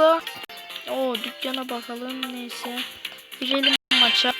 burada. O dükkana bakalım neyse. Girelim maça.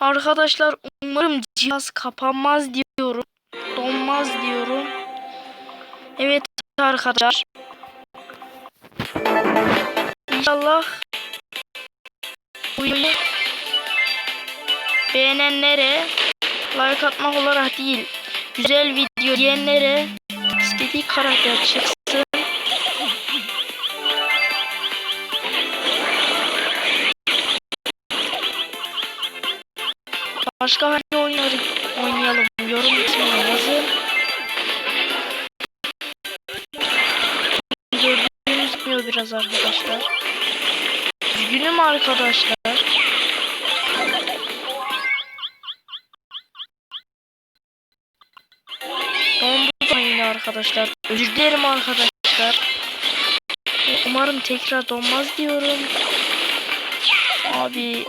Arkadaşlar umarım cihaz kapanmaz diyorum. Donmaz diyorum. Evet arkadaşlar. İnşallah oyunu beğenenlere like atmak olarak değil güzel video diyenlere istediği karakter çıksın. Başka hangi oyunları oynayalım? Yorum kısmına yazın. Gördüğünüz gibi biraz arkadaşlar. Üzgünüm arkadaşlar. Arkadaşlar. Özür dilerim arkadaşlar. Umarım tekrar donmaz diyorum. Abi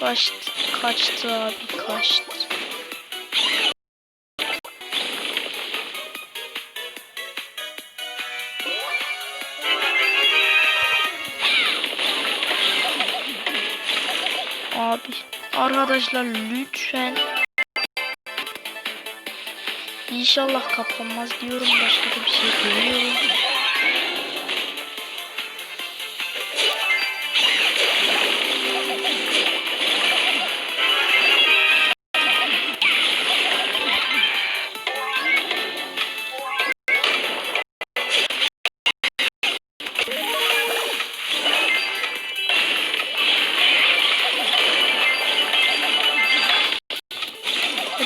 kaçtı, kaçtı abi kaçtı. Abi arkadaşlar lütfen İnşallah kapanmaz diyorum başka bir şey demiyorum.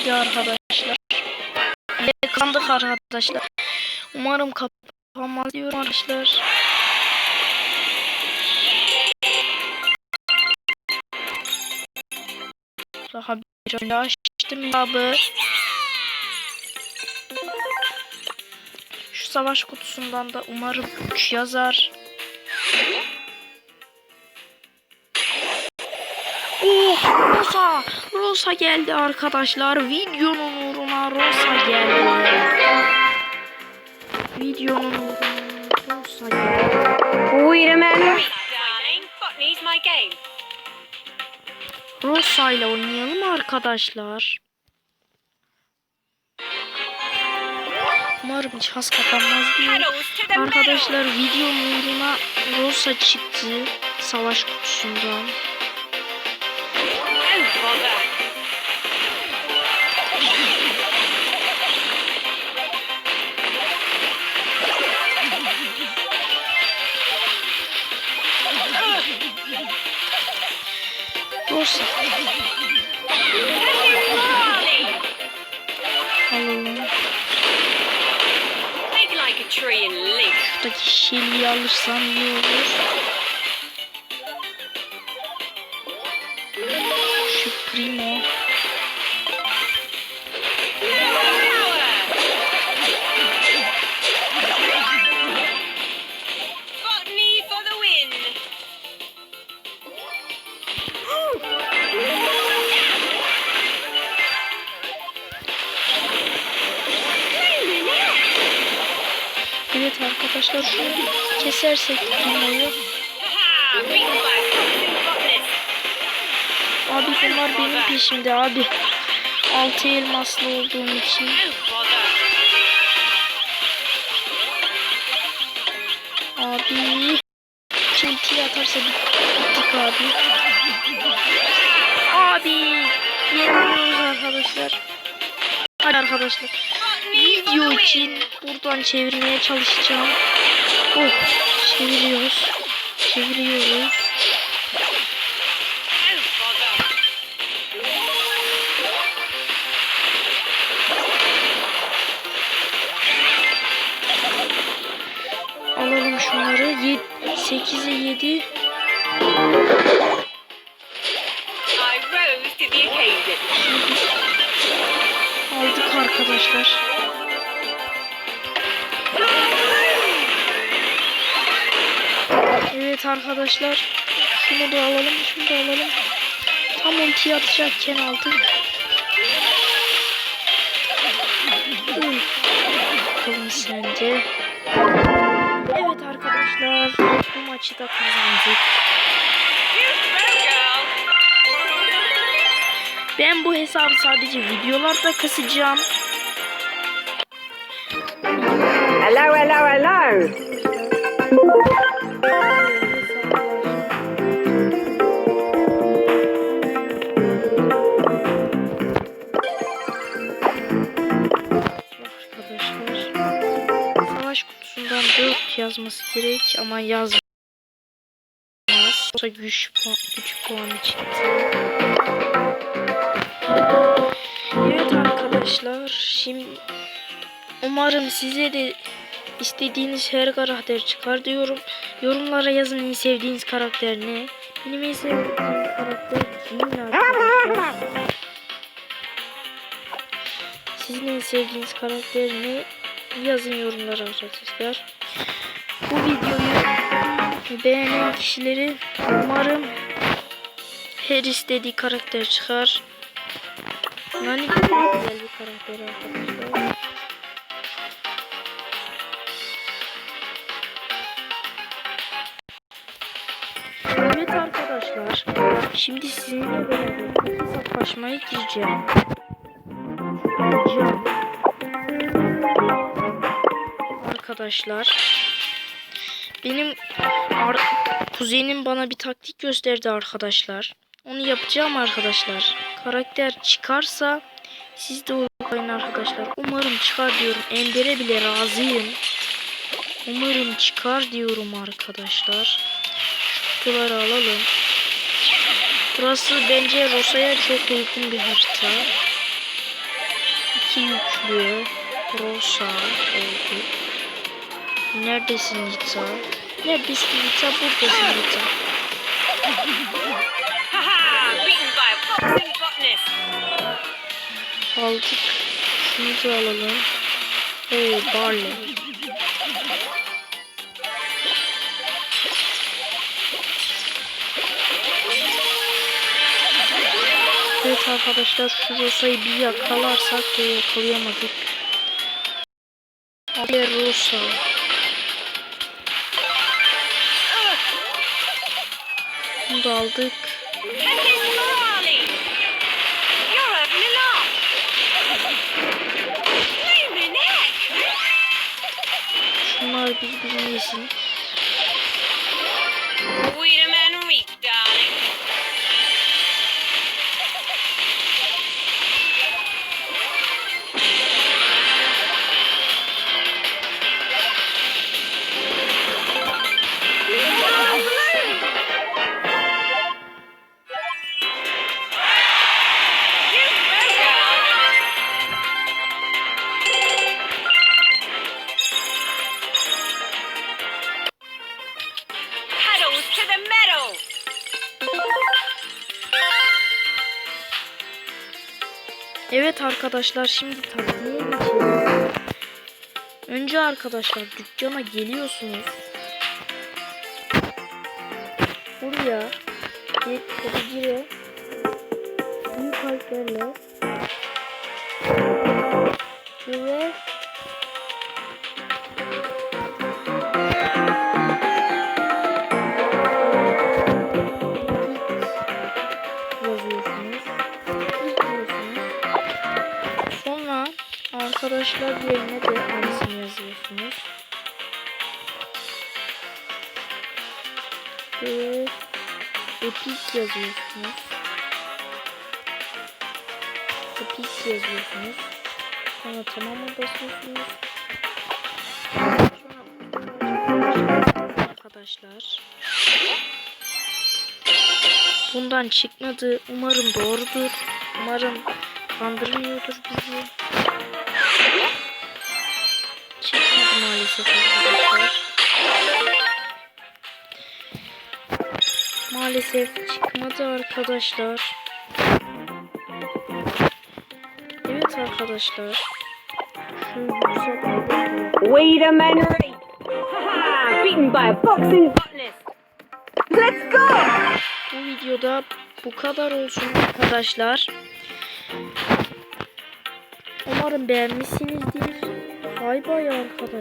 Arkadaşlar. Kazandık arkadaşlar. Umarım kapanmaz diyorum arkadaşlar. Daha bir önce açtım hesabı. Şu savaş kutusundan da umarım 3 yazar. Oh Rosa Rosa geldi arkadaşlar videonun uğruna Rosa geldi videonun geldi Wait a minute. Rosa ile oynayalım arkadaşlar. Umarım cihaz kapanmaz diye. Arkadaşlar videonun uğruna Rosa çıktı. Savaş kutusundan. Oh, Barley. alalım. Buradaki şeliği alırsam iyi olur. Şu primo. Evet arkadaşlar şunu kesersek botanist. Abi bunlar benim peşimde abi. Altı elmaslı olduğum için. Abi. Çentiyi atarsa bit- bittik abi. Abi. Yeniliyoruz arkadaşlar. Hadi arkadaşlar. Video için buradan çevirmeye çalışacağım. Oh, çeviriyoruz. Çeviriyoruz. Alalım şunları. 8'e 7. arkadaşlar. Evet arkadaşlar. Şunu da alalım. Şunu da alalım. Tam ultiyi atacakken aldık. Uy. bakalım sence. Evet arkadaşlar bu maçı da kazandık. Ben bu hesabı sadece videolarda kasacağım. Hello, hello, hello. Arkadaşlar savaş kutusundan 4 yazması gerek ama yazmaz. Yoksa güç, puan- güç puanı çıktı. Evet arkadaşlar şimdi umarım size de istediğiniz her karakter çıkar diyorum. Yorumlara yazın en sevdiğiniz karakter ne? Benim en sevdiğim karakter Jin arkadaşlar. Sizin en sevdiğiniz karakter ne? Yazın yorumlara arkadaşlar. Bu videoyu beğenen kişileri umarım her istediği karakter çıkar. Nani güzel bir karakter arkadaşlar. Evet arkadaşlar. Şimdi sizinle beraber hesaplaşmaya gireceğim. Gireceğim. Arkadaşlar. Benim kuzenim bana bir taktik gösterdi arkadaşlar. Onu yapacağım arkadaşlar. Karakter çıkarsa siz de uygulayın arkadaşlar. Umarım çıkar diyorum. Ender'e bile razıyım. Umarım çıkar diyorum arkadaşlar. Kutuları alalım. Burası bence Rosa'ya çok uygun bir harita. İki yüklü. Rosa oldu. Neredesin Nita? Neredesin Nita? Buradasın Nita. Aldık. Şunu da alalım. Oo Barley. Evet arkadaşlar şu Rosa'yı bir yakalarsak da yakalayamadık. Abi Rosa. Bunu da aldık. Şunlar birbirini yesin. Evet arkadaşlar şimdi geçelim. Önce arkadaşlar dükkana geliyorsunuz. Buraya bir kodugire büyük harflerle ve arkadaşlar yerine de aynısını yazıyorsunuz. Ve epic yazıyorsunuz. Epic yazıyorsunuz. Sonra tamamı basıyorsunuz. Arkadaşlar. Bundan çıkmadı. Umarım doğrudur. Umarım kandırmıyordur bizi. Maalesef arkadaşlar. Maalesef çıkmadı arkadaşlar. Evet arkadaşlar. Wait a minute. Beaten by a. Let's go. Bu videoda bu kadar olsun arkadaşlar. Umarım beğenmişsinizdir. Bay bay arkadaş.